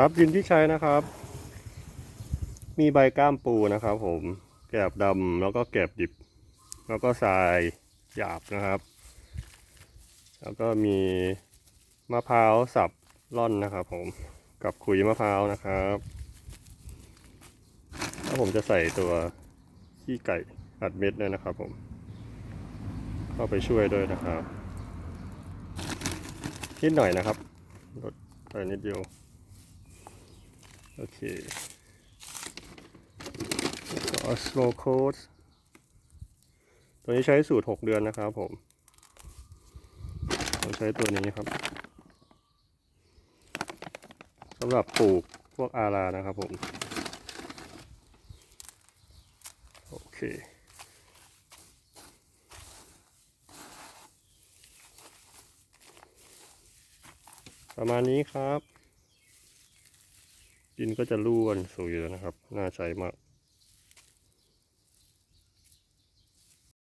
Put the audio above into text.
ครับดินที่ใช้นะครับ มีใบก้ามปูนะครับผมแกบดำแล้วก็แกบดิบ แล้วก็ทรายหยาบนะครับ แล้วก็มีมะพร้าวสับร่อนนะครับ ผมกับขุยมะพร้าวนะครับแล้วผมจะใส่ตัวขี้ไก่อัดเม็ดด้วยนะครับ ผม เข้าไปช่วยด้วยนะครับนิดหน่อยนะครับลดไปนิดเดียว โอเคก็ slow code ตัวนี้ใช้สูตร 6 เดือนนะครับผมผมใช้ตัวนี้ครับสำหรับปลูกพวกอารานะครับผม โอเคประมาณนี้ครับ ดินก็จะร่วนสวยแล้วนะครับ น่าใช้มาก